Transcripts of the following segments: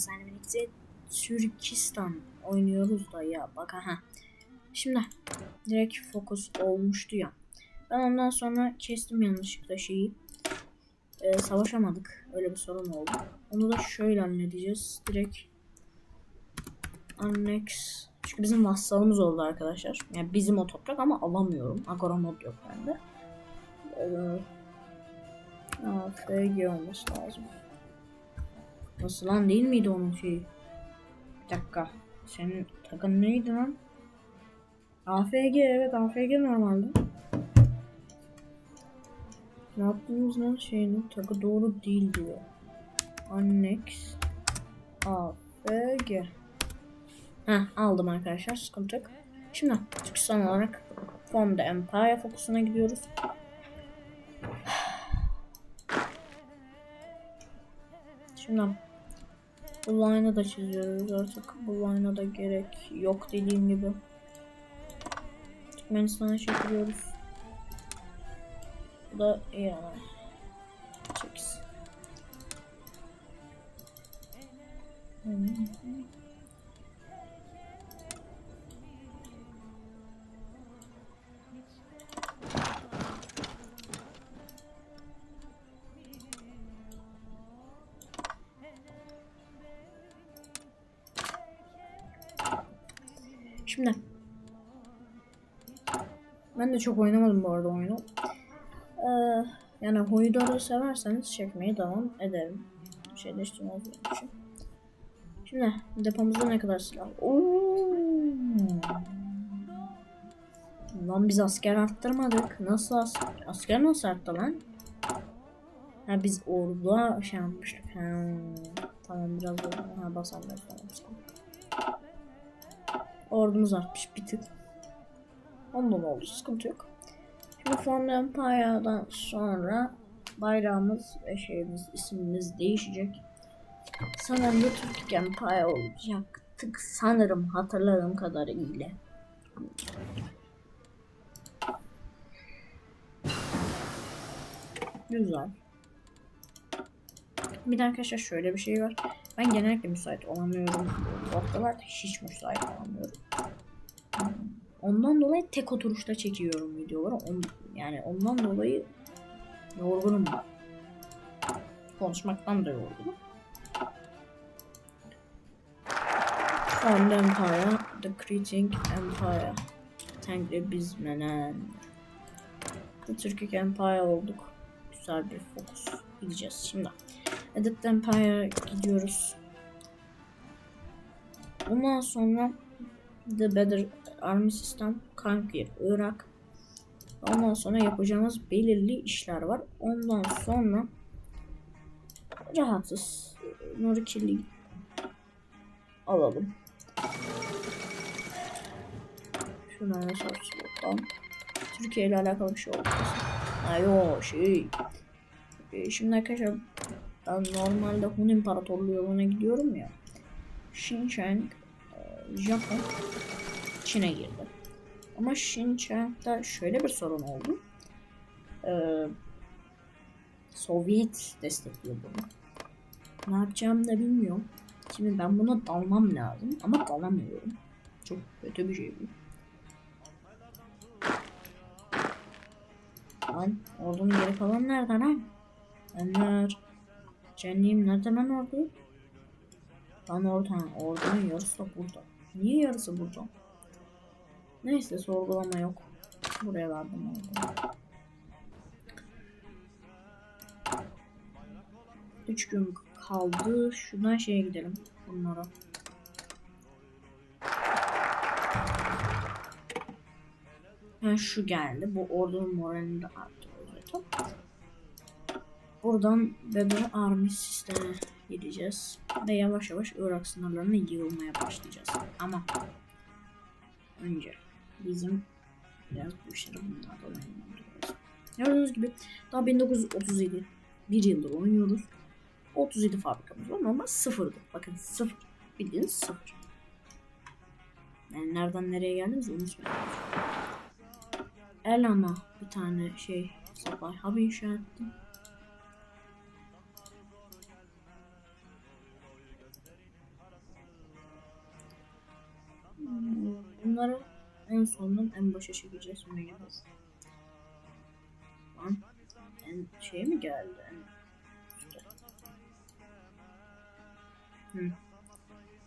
saniye birlikte Türkistan oynuyoruz da ya bak aha. Şimdi direkt fokus olmuştu ya. Ben ondan sonra kestim yanlışlıkla şeyi. Ee, savaşamadık. Öyle bir sorun oldu. Onu da şöyle halledeceğiz. Direkt Annex. Çünkü bizim vassalımız oldu arkadaşlar. Yani bizim o toprak ama alamıyorum. Agora mod yok bende. Ee, AFG olması lazım. Nasıl lan değil miydi onun şeyi? Bir dakika. Senin takın neydi lan? AFG evet AFG normalde. Ne yaptığımız lan şeyinin takı doğru değil diyor. Annex AFG. Heh aldım arkadaşlar sıkıntı yok. Şimdi Türkistan olarak From the Empire fokusuna gidiyoruz. Şimdi bu line'ı da çiziyoruz artık. Bu line'a da gerek yok dediğim gibi. Türkmenistan'a çekiliyoruz. Bu da İran'a. Çeksin. Hı ben de çok oynamadım bu arada oyunu. Ee, yani Hoydor'u severseniz çekmeye devam ederim. Şey değiştirmez benim için. Şimdi depomuzda ne kadar silah? Oo. Lan biz asker arttırmadık. Nasıl as asker nasıl arttı lan? Ha biz orada şey yapmıştık. Ha, tamam biraz da ha, basalım. basalım. Ordumuz artmış bir tık. Ondan oldu sıkıntı yok. Şimdi From Empire'dan sonra bayrağımız ve şeyimiz ismimiz değişecek. Sanırım da Türk Empire olacaktık sanırım hatırladığım kadarıyla. Güzel. Bir de arkadaşlar şöyle bir şey var. Ben genellikle müsait olamıyorum. Bu haftalarda hiç müsait olamıyorum. Ondan dolayı tek oturuşta çekiyorum videoları. Yani ondan dolayı yorgunum ben. Konuşmaktan da yorgunum. The Empire, The Creating Empire. Tankle bizmenen. The Turkic Empire olduk. Güzel bir fokus. Gideceğiz şimdi. Edit Empire gidiyoruz. Ondan sonra The Better System, Conquer, Irak. Ondan sonra yapacağımız belirli işler var. Ondan sonra rahatız. Norikili alalım. Şunları buradan. Türkiye ile alakalı bir şey oldu. Ayo şey. Ee, şimdi arkadaşlar ben normalde Hun İmparatorluğu yoluna gidiyorum ya. Xinjiang, e, Japon, Çin'e girdi. Ama Xinjiang'da şöyle bir sorun oldu. Ee, Sovyet destekliyor bunu. Ne yapacağımı da bilmiyorum. Şimdi ben buna dalmam lazım ama dalamıyorum. Çok kötü bir şey bu. Lan ordunun geri kalan nerede lan? Ömer. Cennim nerede lan ordu? Lan orada. Ordunun yarısı da burada. Niye yarısı burada? Neyse sorgulama yok. Buraya verdim orada. Üç gün kaldı. Şuradan şeye gidelim. Bunlara. Ha, şu geldi. Bu ordunun moralini de arttırıyor zaten. Buradan Beber Army sisteme gideceğiz. Ve yavaş yavaş Irak sınırlarına yığılmaya başlayacağız. Ama önce bizim biraz bu işleri bunlardan yönlendiriyoruz. Gördüğünüz gibi daha 1937 bir yıldır oynuyoruz. 37 fabrikamız var. Normal sıfırdı. Bakın sıfır. Bildiğiniz sıfır. Yani nereden nereye geldiğimizi unutmayın. Elana bir tane şey supply hub inşa ettim. En sondan en başa çekeceğiz mecbur. Lan en şey mi geldi? En. Hı.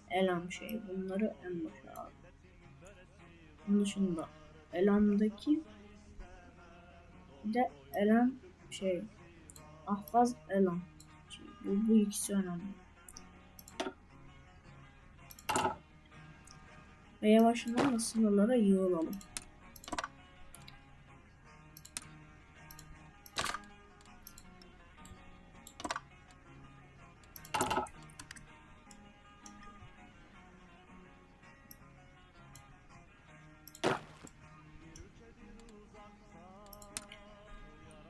Elam şey bunları en başa al. Bunun dışında Elam'daki de Elam şey Ahfaz Elam. Bu, bu ikisi önemli. Ve yavaşından da sınırlara yığılalım.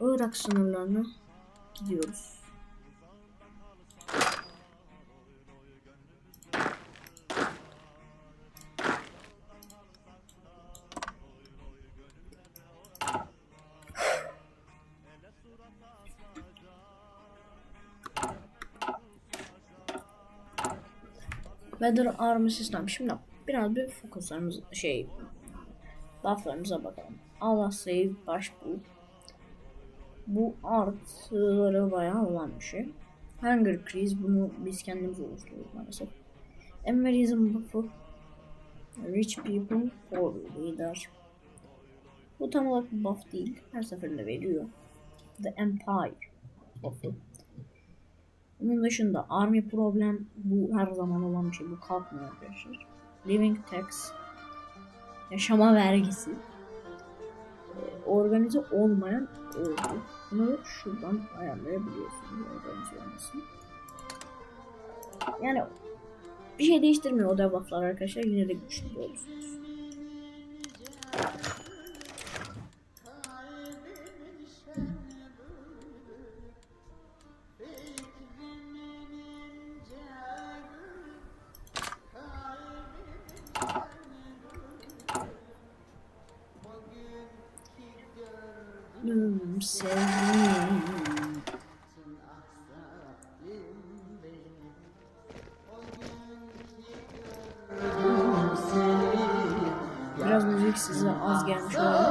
Irak sınırlarına gidiyoruz. Weather Army System. Şimdi biraz bir fokuslarımız şey bufflarımıza bakalım. Allah save baş bu. Bu artıları bayağı olan bir şey. Hunger Crease bunu biz kendimiz oluşturuyoruz maalesef. Emerism buff'ı Rich People for Leader. Bu tam olarak buff değil. Her seferinde veriyor. The Empire buff'ı. Bunun dışında Army Problem bu her zaman olan bir şey. Bu kalkmıyor arkadaşlar. Living Tax Yaşama vergisi Ee, Organize olmayan ordu. Bunu şuradan ayarlayabiliyorsunuz. Organize olmasını. Yani bir şey değiştirmiyor o debufflar arkadaşlar. Yine de güçlü olursunuz. Sevdim. Biraz müzik size az gelmiş olabilir.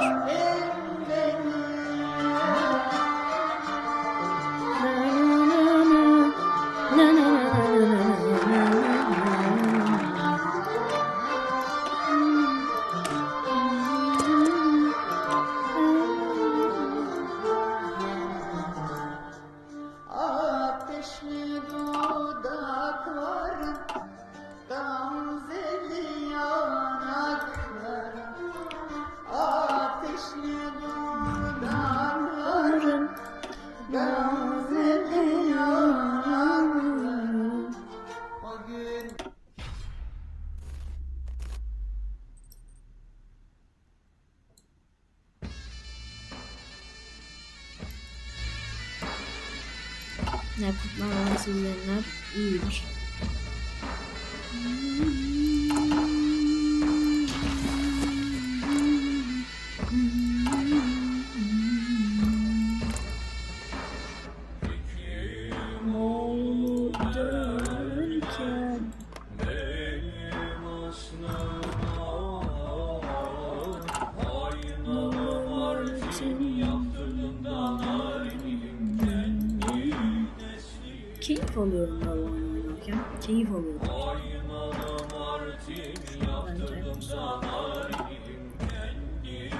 Alıyorum ben bu oyunu oynarken. Keyif alıyorum. aynalı martin yaptırdın da narinim kendi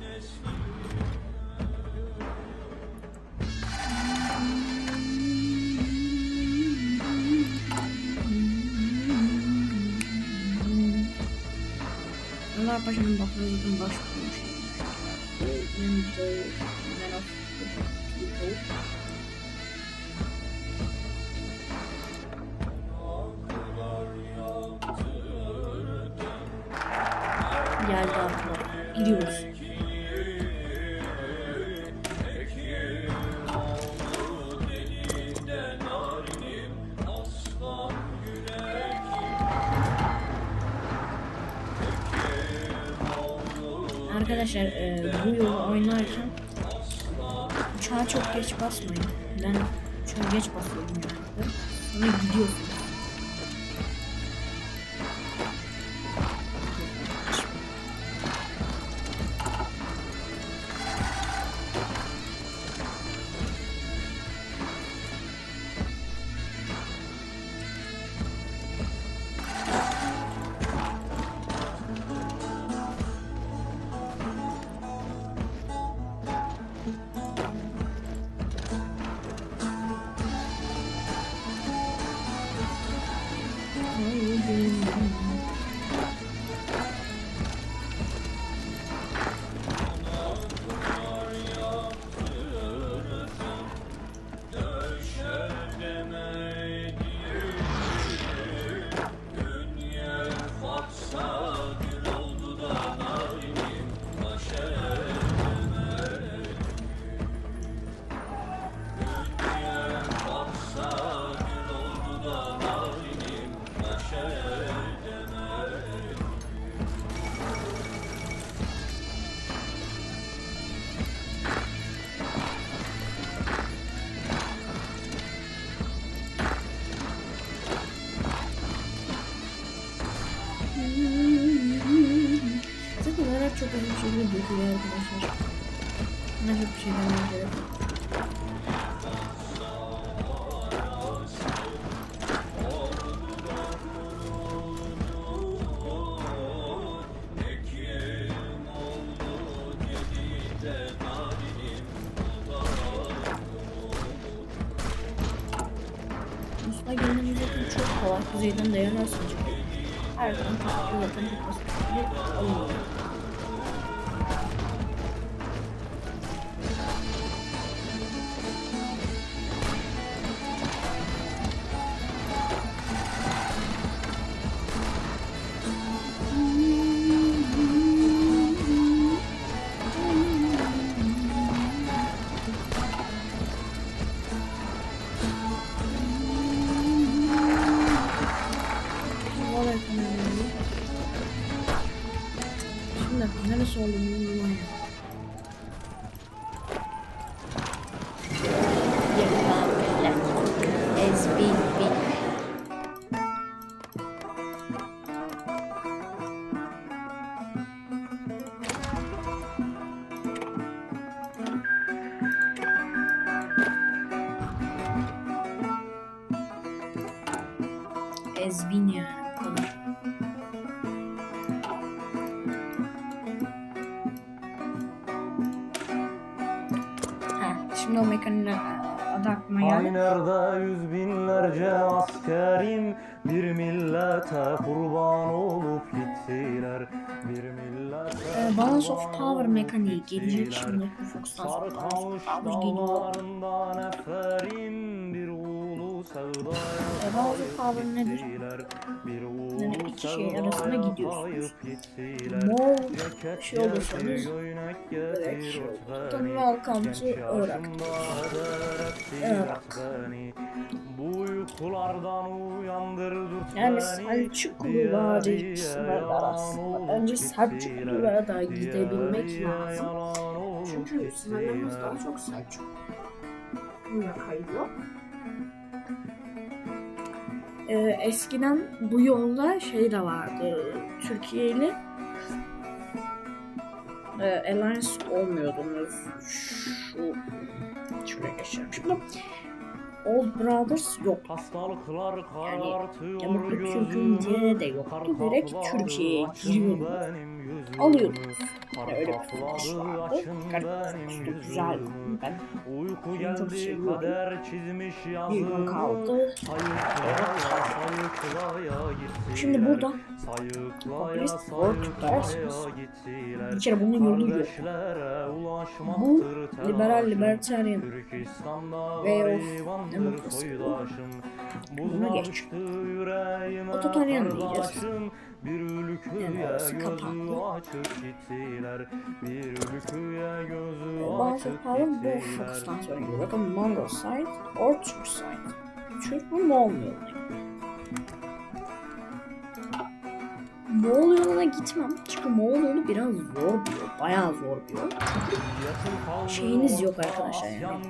nesli Ömer Geldi arkadaşlar. Gidiyoruz. Arkadaşlar e, bu yolu oynarken uçağa çok geç basmayın. Ben çok geç basıyorum genellikle. Sonra gidiyorsunuz. Ezbin yani bu kadar. Ha, şimdi o aklıma geldi. Aynerde yüz binlerce askerim bir millete kurban olup gittiler. Bir millete Ee, Balance of Power mekaniği gelecek şimdi. Fox'tan sonra Balance of Power geliyor. bir ulu sevdaya Power kayıp nedir? Yani iki şey arasında gidiyorsunuz. Ceket şey olursanız direkt şey olur. Tabii to Irak. Irak. yani. Selçuklular aslında. Önce. Selçuklulara da gidebilmek lazım. Çünkü sınırlarımız daha çok Selçuklu'ya kayıyor. Ee, eskiden bu yolda şey de vardı. Türkiye ile e, alliance olmuyordunuz. Şu şuraya geçelim şimdi. Old Brothers yok. Karartıyor Demokrat gözümü. Türkiye de yoktu. Direkt Türkiye'ye yüzümü. Alıyordunuz. Yani öyle bir süreç vardı. Garip. Güzeldi. Ben Uyku çok seviyorum. bir gün kaldı. Şimdi burada Popülist World gittiler. bir kere bunun yolu yok. Bu liberal libertarian Ve of, demokrasi. soydaşım. Bunu geç. Ototaryen diyeceğiz. Bir ülküye gözü açık gittiler. Bir ülküye gözü Bazı açık falan bu gittiler. Fox'tan sonra geliyor. Bakın Mongol side or Türk side. Türk Moğol mu yoluna Moğol yoluna gitmem. Çünkü Moğol yolu biraz zor bir yol. Bayağı zor bir yol. Şeyiniz yok arkadaşlar yani.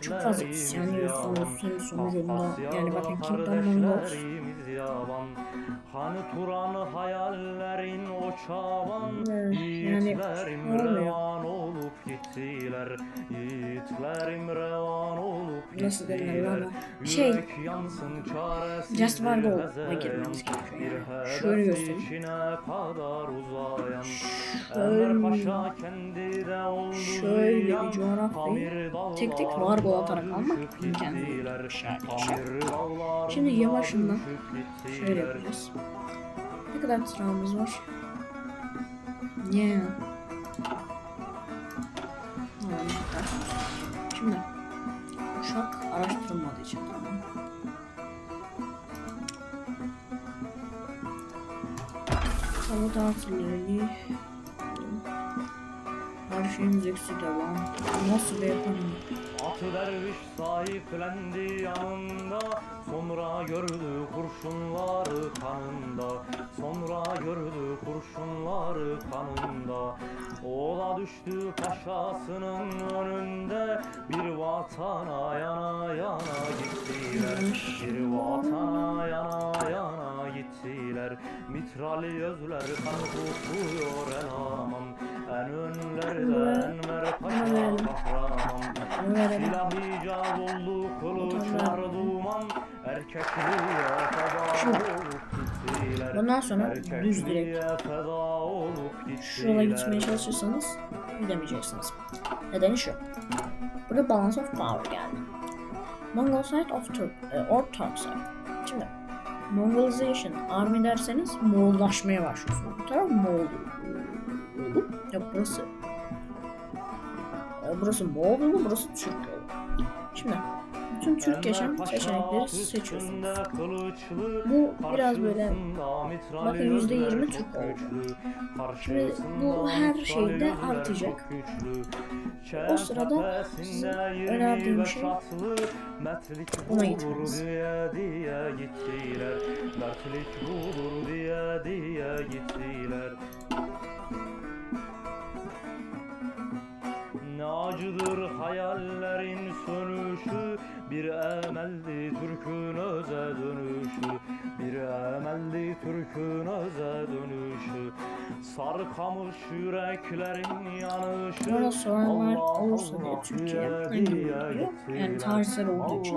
Çok fazla isyan yiyorsunuz sonucunda. Yani bakın Kafkasya'da Kingdom Mongol. kardeşlerimiz yavan. Hani Turan hayallerin o çaban yani olmuyor. Gittiler Yiğitlerim revan olup Nasıl denir gittiler lan? Şey, çaresiz Just Gold'a hezeyan. girmemiz gerekiyor yani. Şöyle göstereyim. Şöyle- Şöyle bir coğrafyayı tek tek var gol atarak almak dağlarından Şimdi yavaşından Şöyle yapacağız. Ne kadar sıramız var? Yeah. Tamam, yeter. Şimdi uçak araştırılmadığı için tamam. Hava tatilleri. Şeyimiz eksik devam. Nasıl ekonomi? Atı derviş sahiplendi yanında Sonra gördü kurşunları kanında. Sonra gördü kurşunları kanında. O da düştü paşasının önünde Bir vatana yana yana gittiler. Bir vatana yana yana gittiler. Mitralyözler kan kokuyor el aman En önlerden merkaya kahraman. Silah icat oldu kılıçlar duman Erkekliğe feda olup gittiler Bundan sonra düz direkt. Şuraya gitmeye çalışırsanız gidemeyeceksiniz. Nedeni şu. Burada Balance of Power geldi. Mongol side of Turk, e, or Turk side. Şimdi Mongolization, army derseniz Moğollaşmaya başlıyorsunuz. Bu taraf Moğol. Yok burası. E, Burası Moğol yolu, burası Türk yolu. Şimdi bütün Türk yaşam seçenekleri seçiyorsunuz. Bu biraz böyle bakın %20 Türk oldu. Şimdi bu her şeyde artacak. O sırada sizin önerdiğim şey buna gitmeniz. Mertlik diye diye gittiler. Acıdır hayallerin sönüşü. Bir emeldi Türk'ün öze dönüşü. Bir emeldi Türk'ün öze dönüşü. Sarkamış yüreklerin yanışı. Soranlar Allah olursa diye Türkiye diyor? Yani tarihsel olduğu için.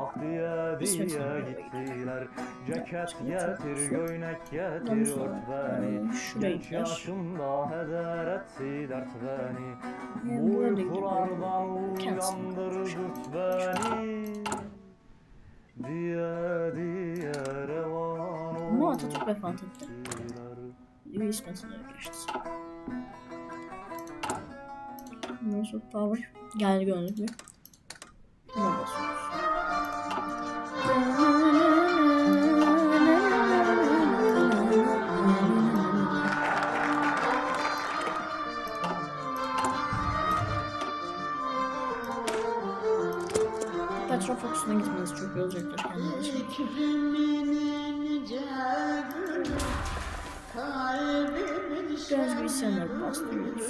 Allah diye diye gittiler. Ceket getir göynek getir ört beni. E, şuraya Genç yaşımda heder etti dert beni. Bu uykulardan uyandır dürt beni. Diye diye revan Ama Atatürk vefat etti. İsmet Sınırı geçti. Ondan sonra Power geldi gönüllü. Buna basıyoruz. Petrofox'una gitmeniz çok iyi olacaktır kendiniz için. Biraz bir isyanları bastırıyoruz.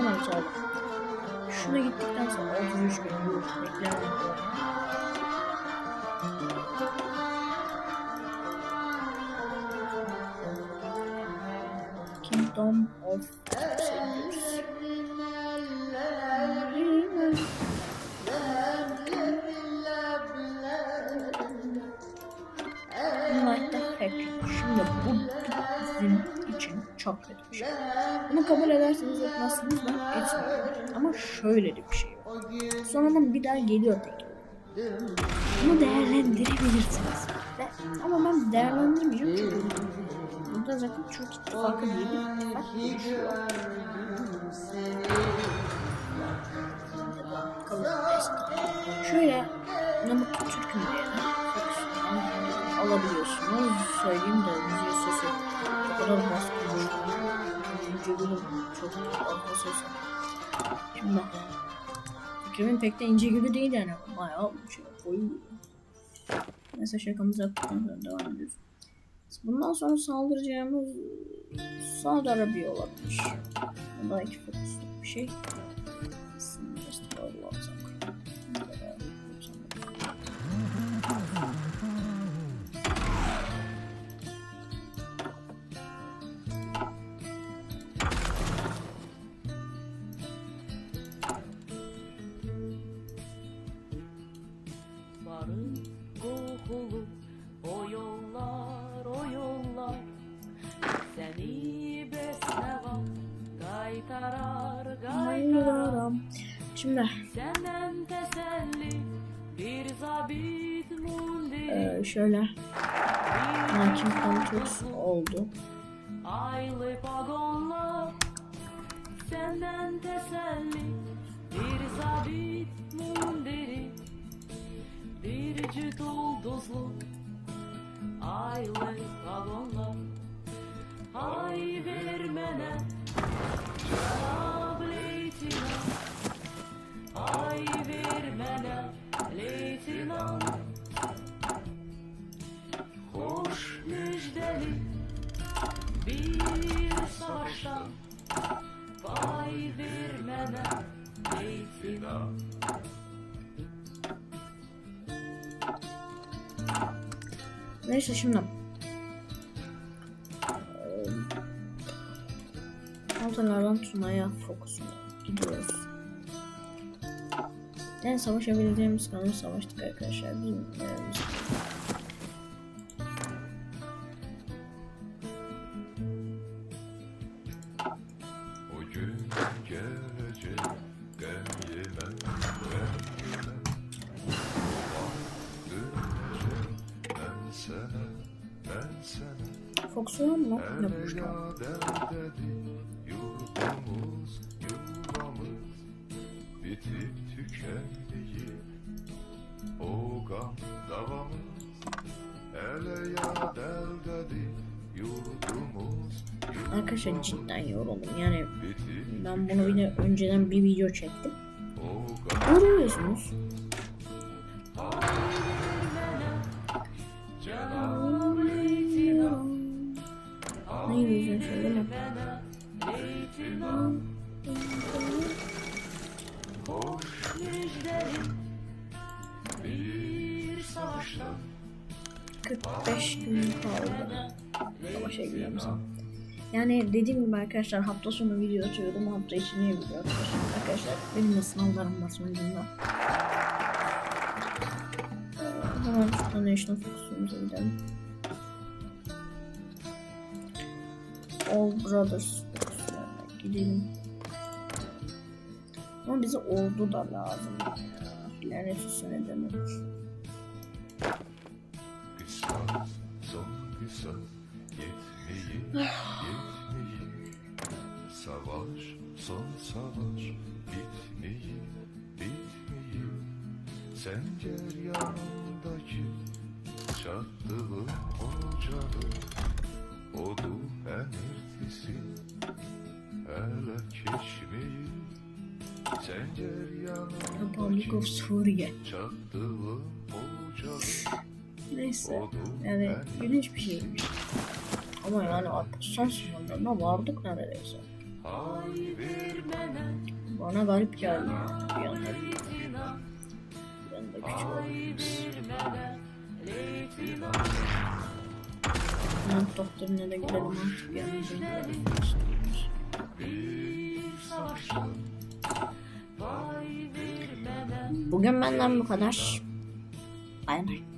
Oldu ben çaldım. Şuna gittikten sonra 33 gün yok. Beklemem. Kingdom of çok kötü bir şey. Bunu kabul ederseniz etmezsiniz ben etmiyorum. Ama şöyle de bir şey var. Sonradan bir daha geliyor tek. Bunu değerlendirebilirsiniz. Ve, ama ben değerlendirmeyeceğim çünkü burada zaten Türk ittifakı diye bir ittifak oluşuyor. Bakalım destan. Şöyle Namık Türk'ün diye alabiliyorsunuz. Söyleyeyim de müziği sesi o kadar baskın. Gül'ün çok fazla sesi. Şimdi bak. Fikrimin pek de ince gibi değil yani. Bayağı şey koyu. Neyse şakamızı yaptıktan sonra devam ediyoruz. Bundan sonra saldıracağımız Saudi Arabiya olabilir. Bu da iki fokuslu bir şey. Böyle şöyle. Hakim kontrol oldu. Aylı pagonlar Senden teselli. Bir zabit mundiri Bir cüt ulduzlu. Aylı pagonlar Ay vermene. Cenab leytina Ay vermene. Leytina vermene leytina Neyse şimdi. Altınlardan Tuna'ya fokusuna gidiyoruz. En savaşabileceğimiz kadar savaştık arkadaşlar. Bilmiyorum. Gün gelecek gel yemem ben yemem Dönecek ben sana ben sana Fokusu var mı? Her Yapmışlar. yurdumuz yuvamız Bitip tükendi o gam davamız Hele ya der dedi yurdumuz Arkadaşlar cidden yoruldum. Yani ben bunu bir de önceden bir video çektim. Görüyorsunuz. Ne Hoş müjdeli bir savaştan 45 gün kaldı. Savaşa gidiyorum sen. Yani dediğim gibi arkadaşlar hafta sonu video atıyorum. Hafta içi niye video atıyorum? Arkadaşlar benim de sınavlarım var sonucunda. Hemen şu National Focus'umuza gidelim. All Brothers Focus'una gidelim. Ama bize ordu da lazım ya. Lanet olsun ne demek. Kısas, son kısas Yetmeyi, yetmeyi Son savaş Bitmeyi, bitmeyi Sen gel yanımdaki Çattığım ocağı Odun emirtisi Hele keçmeyi Sen gel Republic yanımdaki of Suriye. Çattığım ocağı Neyse. Yani ilginç bir şeymiş. Ama yani son sınırlarına vardık neredeyse. Bana garip geldi. Bir anda, leytina bir anda Hemen doktoruna da gidelim artık. Vermene Bugün benden bu kadar. Bay bay.